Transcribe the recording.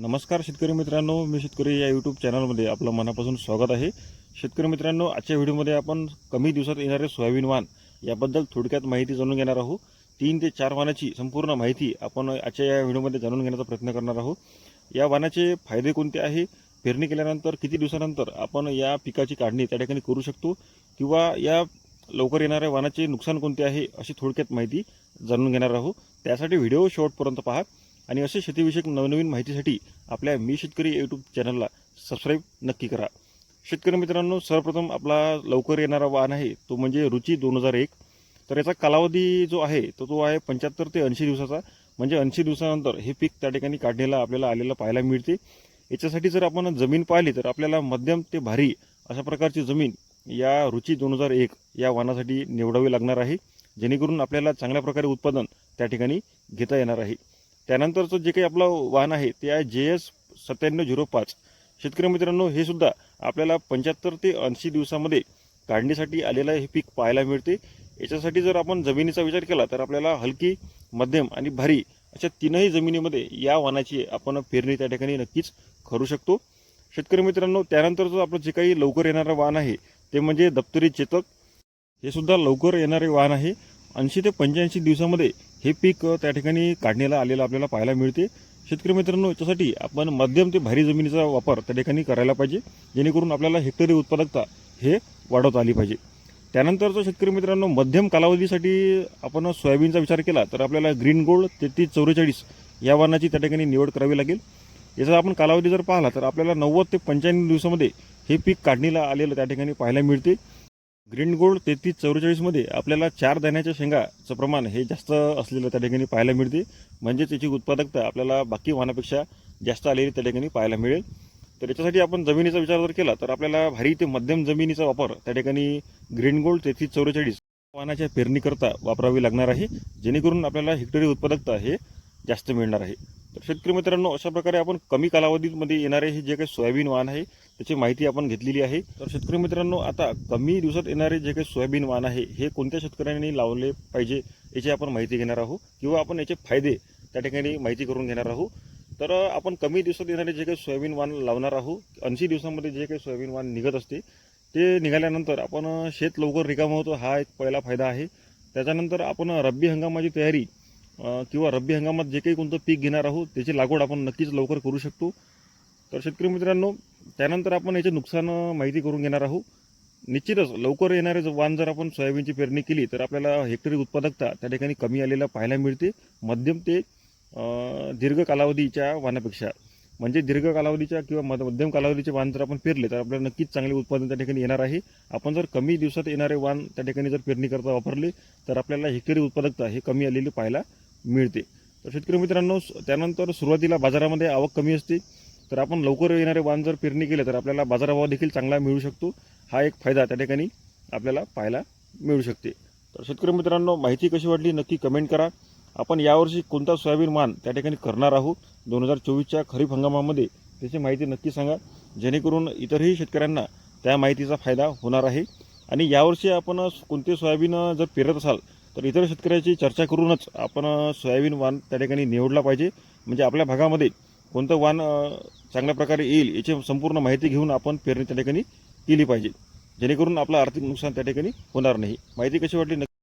नमस्कार शेतकरी मित्रांनो मी शेतकरी या यूट्यूब चॅनलमध्ये आपलं मनापासून स्वागत आहे. शेतकरी मित्रांनो आजच्या व्हिडिओमध्ये आपण कमी दिवसात येणारे सोयाबीन वाण याबद्दल थोडक्यात माहिती जाणून घेणार आहोत. तीन ते चार वाणाची संपूर्ण माहिती आपण आजच्या या व्हिडिओमध्ये जाणून घेण्याचा प्रयत्न करणार आहोत. या वाणाचे फायदे कोणते आहे? पेरणी केल्यानंतर किती दिवसानंतर आपण या पिकाची काढणी त्या ठिकाणी करू शकतो? किंवा या लवकर येणाऱ्या वाणाचे नुकसान कोणते आहे? अशी थोडक्यात माहिती जाणून घेणार आहोत. त्यासाठी व्हिडिओ शेवटपर्यंत पहा. आणि असे शेतीविषयक नवनवीन माहितीसाठी आपल्या मी शेतकरी यूट्यूब चॅनलला सबस्क्राईब नक्की करा. शेतकरी मित्रांनो सर्वप्रथम आपला लवकर येणारा वाहन आहे तो म्हणजे रुची दोन हजार एक. तर याचा कालावधी जो आहे तो तो आहे पंच्याहत्तर ते ऐंशी दिवसाचा. म्हणजे ऐंशी दिवसानंतर हे पीक त्या ठिकाणी काढलेलं आपल्याला आलेलं पाहायला मिळते. याच्यासाठी जर आपण जमीन पाहिली तर आपल्याला मध्यम ते भारी अशा प्रकारची जमीन या रुची दोन हजार एक या वाहनासाठी निवडावी लागणार आहे. जेणेकरून आपल्याला चांगल्या प्रकारे उत्पादन त्या ठिकाणी घेता येणार आहे. त्यानंतरचं जे काही आपलं वाहन आहे ते आहे जे एस सत्त्याण्णव झिरो पाच. शेतकरी मित्रांनो हे सुद्धा आपल्याला पंच्याहत्तर ते ऐंशी दिवसामध्ये काढणीसाठी आलेलं हे पीक पाहायला मिळते. याच्यासाठी जर आपण जमिनीचा विचार केला तर आपल्याला हलकी मध्यम आणि भारी अशा तीनही जमिनीमध्ये या वाहनाची आपण पेरणी त्या ठिकाणी नक्कीच करू शकतो. शेतकरी मित्रांनो त्यानंतरचं आपलं जे काही लवकर येणारं वाहन आहे ते म्हणजे दप्तरी चेतक. हे सुद्धा लवकर येणारे वाहन आहे. ऐंशी ते पंच्याऐंशी दिवसामध्ये हे पीक त्या ठिकाणी काढणीला आलेलं आपल्याला पाहायला मिळते. शेतकरी मित्रांनो याच्यासाठी आपण मध्यम ते भारी जमिनीचा वापर त्या ठिकाणी करायला पाहिजे जेणेकरून आपल्याला हेक्टरी उत्पादकता हे वाढवता आली पाहिजे. त्यानंतरचं शेतकरी मित्रांनो मध्यम कालावधीसाठी आपण सोयाबीनचा विचार केला तर आपल्याला ग्रीन गोल्ड तेहतीस चौवेचाळीस या वाहनाची त्या ठिकाणी निवड करावी लागेल. याचा आपण कालावधी जर पाहिला तर आपल्याला नव्वद ते पंच्याण्णव दिवसामध्ये हे पीक काढणीला आलेलं त्या ठिकाणी पाहायला मिळते. ग्रीन गोल्ड तेहतीस चौवेचाळीसमध्ये आपल्याला चार दाण्याच्या शेंगाचं प्रमाण हे जास्त असलेलं त्या ठिकाणी पाहायला मिळते. म्हणजे त्याची उत्पादकता आपल्याला बाकी वाहनापेक्षा जास्त आलेली त्या ठिकाणी पाहायला मिळेल. तर याच्यासाठी आपण जमिनीचा विचार जर केला तर आपल्याला भारी ते मध्यम जमिनीचा वापर त्या ठिकाणी ग्रीन गोल्ड तेहतीस चौवेचाळीस वाहनाच्या पेरणीकरता वापरावी लागणार आहे. जेणेकरून आपल्याला हेक्टरी उत्पादकता हे जास्त मिळणार आहे. तर शेतकरी मित्रांनो अशा प्रकारे आपण कमी कालावधीमध्ये येणारे हे जे काही सोयाबीन वाहन आहे त्याची माहिती आपण घेतलेली आहे. तर शेतकरी मित्रांनो आता कमी दिवसात येणारे जे काही सोयाबीन वाहन आहे हे कोणत्या शेतकऱ्यांनी लावले पाहिजे याची आपण माहिती घेणार आहोत. किंवा आपण याचे फायदे त्या ठिकाणी माहिती करून घेणार आहोत. तर आपण कमी दिवसात येणारे जे काही सोयाबीन वाहन लावणार आहोत ऐंशी दिवसामध्ये जे काही सोयाबीन वाहन निघत असते ते निघाल्यानंतर आपण शेत लवकर रिकाम होतो हा एक पहिला फायदा आहे. त्याच्यानंतर आपण रब्बी हंगामाची तयारी किंवा रब्बी हंगामात जे काही कोणतं पीक घेणार आहोत त्याची लागवड आपण नक्कीच लवकर करू शकतो. तर शेतकरी मित्रांनो त्यानंतर आपण याचे नुकसान माहिती करून घेणार आहोत. निश्चितच लवकर येणारे जो वाण जर आपण सोयाबीनची पेरणी केली तर आपल्याला हेक्टरी उत्पादकता त्या ठिकाणी कमी आलेला पाहायला मिळते. मध्यम ते दीर्घ कालावधीच्या वाणापेक्षा म्हणजे दीर्घ कालावधीच्या किंवा मध- मध्यम कालावधीचे वाण जर आपण पेरले तर आपल्याला नक्कीच चांगले उत्पादन त्या ठिकाणी येणार आहे. आपण जर कमी दिवसात येणारे वाण त्या ठिकाणी जर पेरणी करता वापरले तर आपल्याला हेक्टरी उत्पादकता हे कमी आलेली पाहायला मिळते. तर शेतकरी मित्रांनो त्यानंतर सुरुवातीला बाजारामध्ये आवक कमी असते. तर आपण लवकर येणारे वाण जर पेरणी केले तर आपल्याला बाजारभाव देखील चांगला मिळू शकतो. हा एक फायदा त्या ठिकाणी आपल्याला पाहायला मिळू शकते. तर शेतकरी मित्रांनो माहिती कशी वाटली नक्की कमेंट करा. आपण यावर्षी कोणता सोयाबीन मान त्या ठिकाणी करणार आहोत? दोन हजार चोवीसच्या खरीप हंगामामध्ये त्याची माहिती नक्की सांगा. जेणेकरून इतरही शेतकऱ्यांना त्या माहितीचा फायदा होणार आहे. आणि यावर्षी आपण कोणते सोयाबीन जर पेरत असाल तर इतर शेतकऱ्याची चर्चा करूनच आपण सोयाबीन वाण त्या ठिकाणी निवडला पाहिजे. म्हणजे आपल्या भागामध्ये कोणतं वाण चांगल्या प्रकारे येईल याची संपूर्ण माहिती घेऊन आपण पेरणी त्या ठिकाणी केली पाहिजे. जेणेकरून आपलं आर्थिक नुकसान त्या ठिकाणी होणार नाही. माहिती कशी वाटली? नक्की